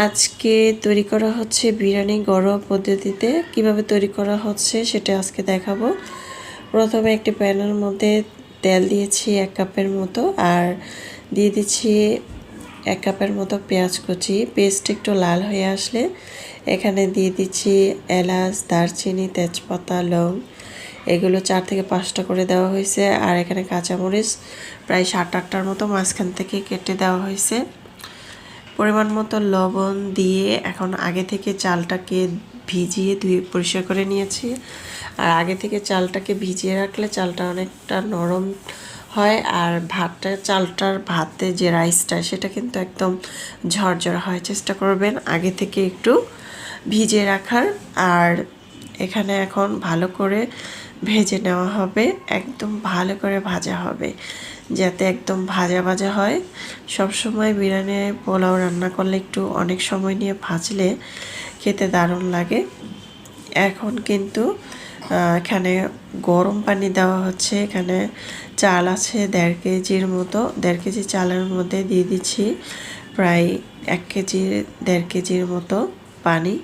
আজকে তৈরি করা হচ্ছে বিরিয়ানি ঘরোয়া পদ্ধতিতে। কীভাবে তৈরি করা হচ্ছে সেটা আজকে দেখাবো। প্রথমে একটি প্যানের মধ্যে তেল দিয়েছি এক কাপের মতো আর দিয়ে দিচ্ছি এক কাপের মতো পেঁয়াজ কুচি। পেস্ট একটু লাল হয়ে আসলে এখানে দিয়ে দিচ্ছি এলাচ, দারচিনি, তেজপাতা, লং। এগুলো চার থেকে পাঁচটা করে দেওয়া হয়েছে আর এখানে কাঁচামরিচ প্রায় সাত আটটার মতো মাঝখান থেকে কেটে দেওয়া হয়েছে। পরিমাণ মতো লবণ দিয়ে এখন আগে থেকে চালটাকে ভিজিয়ে ধুয়ে পরিষ্কার করে নিয়েছি। আর আগে থেকে চালটাকে ভিজিয়ে রাখলে চালটা অনেকটা নরম হয় আর ভাতটা, চালটার ভাতে যে রাইসটা সেটা কিন্তু একদম ঝরঝর হয়, চেষ্টা করবেন আগে থেকে একটু ভিজিয়ে রাখার। আর এখানে এখন ভালো করে ভেজে নেওয়া হবে, একদম ভালো করে ভাজা হবে। যাতে একদম ভাজা ভাজা হয়। সব সময় বিরিয়ানি পোলাও রান্না করলে একটু অনেক সময় নিয়ে ভাজলে খেতে দারুণ লাগে। এখন কিন্তু এখানে গরম পানি দেওয়া হচ্ছে। এখানে চাল আছে দেড় কেজির মতো, দেড় কেজি চালের মধ্যে দিয়ে দিচ্ছি। প্রায় এক কেজি দেড় কেজির মতো পানি।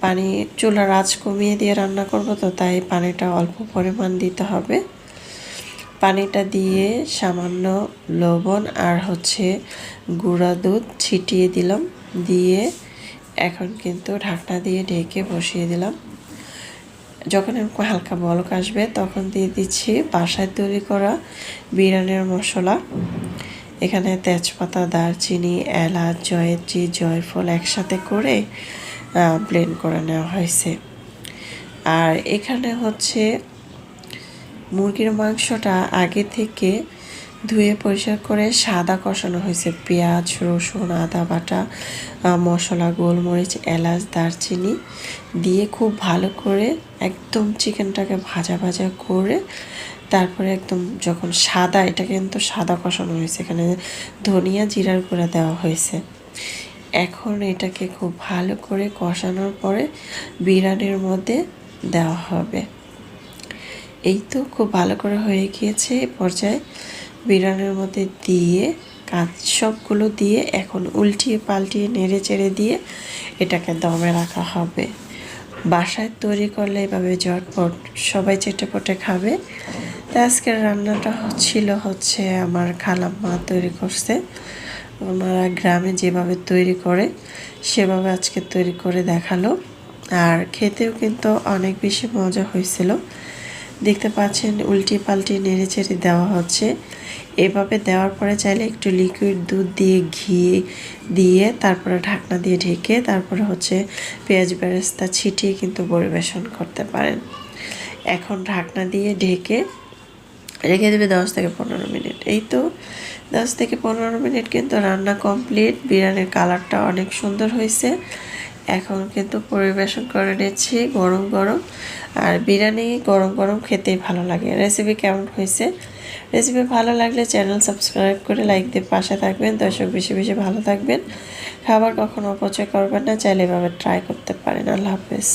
পানি চুলার আঁচ কমিয়ে দিয়ে রান্না করব, তো তাই পানিটা অল্প পরিমাণ দিতে হবে। পানিটা দিয়ে সামান্য লবণ আর হচ্ছে গুঁড়া দুধ ছিটিয়ে দিলাম। দিয়ে এখন কিন্তু ঢাকনা দিয়ে ঢেকে বসিয়ে দিলাম। যখন এরকম হালকা বলক আসবে, তখন দিয়ে দিচ্ছি বাসায় তৈরি করা বিরিয়ানির মশলা। এখানে তেজপাতা, দারচিনি, এলাচ, জয়ত্রী, জয়ফল একসাথে করে ব্লেন্ড করে নেওয়া হয়েছে। আর এখানে হচ্ছে মুরগির মাংসটা আগে থেকে ধুয়ে পরিষ্কার করে সাদা কষানো হয়েছে। পেঁয়াজ, রসুন, আদা বাটা মশলা, গোলমরিচ, এলাচ, দারচিনি দিয়ে খুব ভালো করে একদম চিকেনটাকে ভাজা ভাজা করে তারপরে একদম যখন সাদা, এটা কিন্তু সাদা কষানো হয়েছে। এখানে ধনিয়া, জিরার করে দেওয়া হয়েছে। এখন এটাকে খুব ভালো করে কষানোর পরে বিরিয়ানির মধ্যে দেওয়া হবে। এই তো খুব ভালো করে হয়ে গিয়েছে পর্যায়ে। বিরিয়ানির মধ্যে দিয়ে কাজ সবগুলো দিয়ে এখন উল্টিয়ে পাল্টিয়ে নেড়ে চেড়ে দিয়ে এটাকে দমে রাখা হবে। বাসায় তৈরি করলে এভাবে ঝটপট সবাই চেটেপটে খাবে। তা আজকের রান্নাটা ছিল হচ্ছে আমার খালাম্মা তৈরি করছে। ওনারা গ্রামে যেভাবে তৈরি করে, সেভাবে আজকে তৈরি করে দেখাল। আর খেতেও কিন্তু অনেক বেশি মজা হয়েছিল। দেখতে পাচ্ছেন উল্টি পাল্টি নেড়ে চেড়ে দেওয়া হচ্ছে। এভাবে দেওয়ার পরে চাইলে একটু লিকুইড দুধ দিয়ে ঘি দিয়ে তারপরে ঢাকনা দিয়ে ঢেকে তারপরে হচ্ছে পেঁয়াজ বেরেস্তা ছিটিয়ে কিন্তু পরিবেশন করতে পারেন। এখন ঢাকনা দিয়ে ঢেকে রেখে দেবে দশ থেকে পনেরো মিনিট। এই তো দশ থেকে পনেরো মিনিট কিন্তু রান্না কমপ্লিট বিরিয়ানির কালারটা অনেক সুন্দর হয়েছে। এখন কিন্তু পরিবেশন করে নিচ্ছি গরম গরম। আর বিরিয়ানি গরম গরম খেতেই ভালো লাগে। রেসিপি কেমন হয়েছে? রেসিপি ভালো লাগলে চ্যানেল সাবস্ক্রাইব করে লাইক দিয়ে পাশে থাকবেন। দর্শক বেশি বেশি ভালো থাকবেন। খাবার কখনো অপচয় করবেন না। চাইলে এভাবে ট্রাই করতে পারেন। আল্লাহ হাফেজ।